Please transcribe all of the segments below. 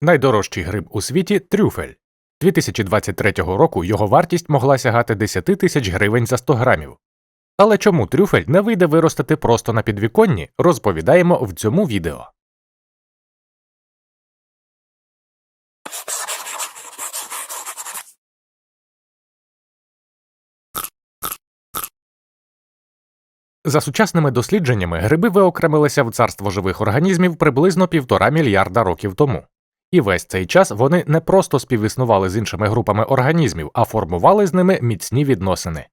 Найдорожчий гриб у світі трюфель. 2023 року його вартість могла сягати 10 тисяч гривень за 100 грамів. Але чому трюфель не вийде виростити просто на підвіконні, розповідаємо в цьому відео. За сучасними дослідженнями, гриби виокремилися в царство живих організмів приблизно півтора мільярда років тому. І весь цей час вони не просто співіснували з іншими групами організмів, а формували з ними міцні відносини.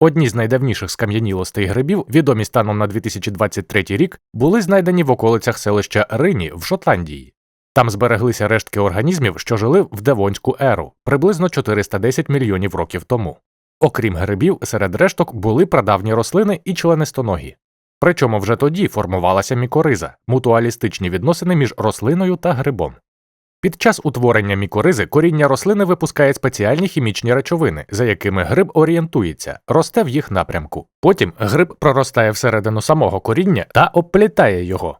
Одні з найдавніших скам'янілостей грибів, відомі станом на 2023 рік, були знайдені в околицях селища Рині в Шотландії. Там збереглися рештки організмів, що жили в Девонську еру приблизно 410 мільйонів років тому. Окрім грибів, серед решток були прадавні рослини і членистоногі. Причому вже тоді формувалася мікориза мутуалістичні відносини між рослиною та грибом. Під час утворення мікоризи коріння рослини випускає спеціальні хімічні речовини, за якими гриб орієнтується, росте в їх напрямку. Потім гриб проростає всередину самого коріння та обплітає його.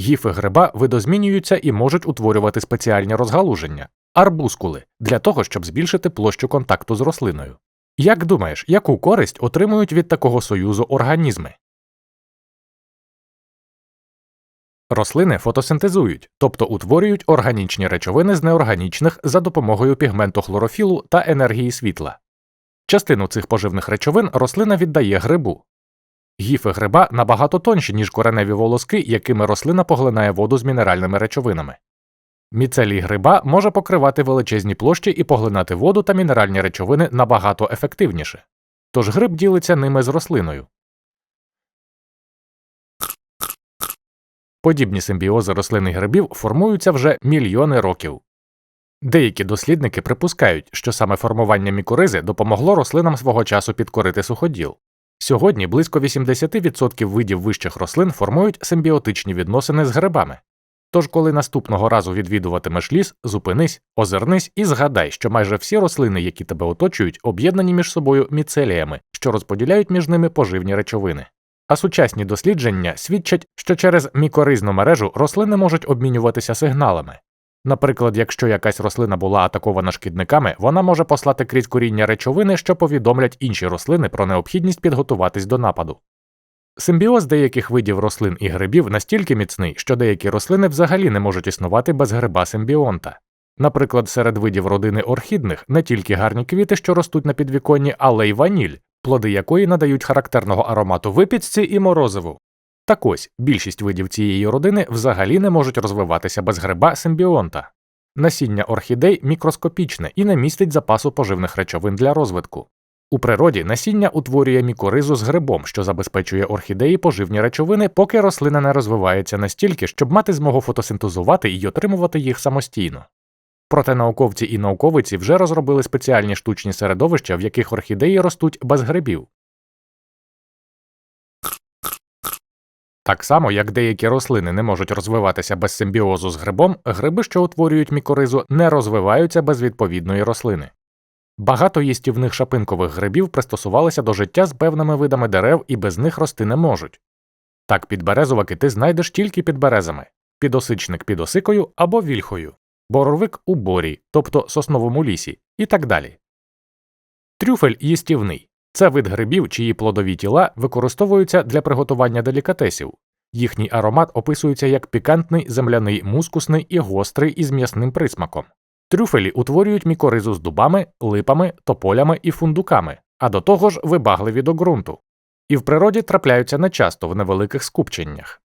Гіфи гриба видозмінюються і можуть утворювати спеціальні розгалуження арбускули для того, щоб збільшити площу контакту з рослиною. Як думаєш, яку користь отримують від такого союзу організми? Рослини фотосинтезують, тобто утворюють органічні речовини з неорганічних за допомогою пігменту хлорофілу та енергії світла. Частину цих поживних речовин рослина віддає грибу. Гіфи гриба набагато тонші, ніж кореневі волоски, якими рослина поглинає воду з мінеральними речовинами. Міцелій гриба може покривати величезні площі і поглинати воду та мінеральні речовини набагато ефективніше. Тож гриб ділиться ними з рослиною. Подібні симбіози рослин і грибів формуються вже мільйони років. Деякі дослідники припускають, що саме формування мікоризи допомогло рослинам свого часу підкорити суходіл. Сьогодні близько 80% видів вищих рослин формують симбіотичні відносини з грибами. Тож, коли наступного разу відвідуватимеш ліс, зупинись, озирнись і згадай, що майже всі рослини, які тебе оточують, об'єднані між собою міцеліями, що розподіляють між ними поживні речовини. А сучасні дослідження свідчать, що через мікоризну мережу рослини можуть обмінюватися сигналами. Наприклад, якщо якась рослина була атакована шкідниками, вона може послати крізь коріння речовини, що повідомлять інші рослини про необхідність підготуватись до нападу. Симбіоз деяких видів рослин і грибів настільки міцний, що деякі рослини взагалі не можуть існувати без гриба симбіонта. Наприклад, серед видів родини орхідних не тільки гарні квіти, що ростуть на підвіконні, але й ваніль, плоди якої надають характерного аромату випічці і морозиву. Так ось більшість видів цієї родини взагалі не можуть розвиватися без гриба симбіонта. Насіння орхідей мікроскопічне і не містить запасу поживних речовин для розвитку. У природі насіння утворює мікоризу з грибом, що забезпечує орхідеї поживні речовини, поки рослина не розвивається настільки, щоб мати змогу фотосинтезувати і отримувати їх самостійно. Проте науковці і науковиці вже розробили спеціальні штучні середовища, в яких орхідеї ростуть без грибів. Так само, як деякі рослини не можуть розвиватися без симбіозу з грибом, гриби, що утворюють мікоризу, не розвиваються без відповідної рослини. Багато їстівних шапинкових грибів пристосувалися до життя з певними видами дерев і без них рости не можуть. Так підберезуваки ти знайдеш тільки під березами, підосичник під осикою або вільхою, боровик у борі, тобто сосновому лісі, і так далі. Трюфель їстівний це вид грибів, чиї плодові тіла використовуються для приготування делікатесів. Їхній аромат описується як пікантний, земляний, мускусний і гострий із м'ясним присмаком. Трюфелі утворюють мікоризу з дубами, липами, тополями і фундуками, а до того ж вибагливі до ґрунту. І в природі трапляються нечасто в невеликих скупченнях.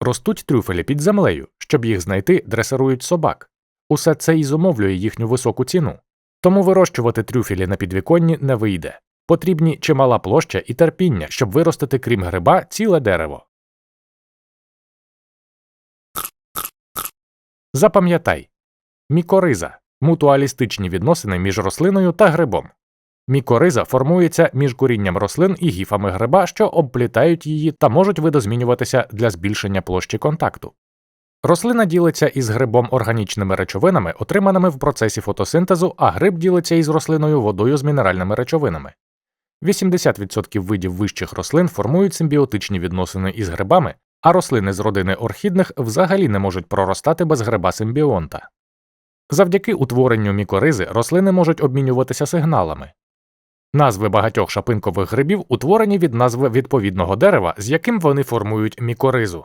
Ростуть трюфелі під землею, щоб їх знайти, дресирують собак. Усе це і зумовлює їхню високу ціну. Тому вирощувати трюфелі на підвіконні не вийде. Потрібні чимала площа і терпіння, щоб виростити крім гриба ціле дерево. Запам'ятай Мікориза мутуалістичні відносини між рослиною та грибом. Мікориза формується між корінням рослин і гіфами гриба, що обплітають її та можуть видозмінюватися для збільшення площі контакту. Рослина ділиться із грибом органічними речовинами, отриманими в процесі фотосинтезу, а гриб ділиться із рослиною водою з мінеральними речовинами. 80% видів вищих рослин формують симбіотичні відносини із грибами, а рослини з родини орхідних взагалі не можуть проростати без гриба симбіонта. Завдяки утворенню мікоризи рослини можуть обмінюватися сигналами. Назви багатьох шапинкових грибів утворені від назви відповідного дерева, з яким вони формують мікоризу.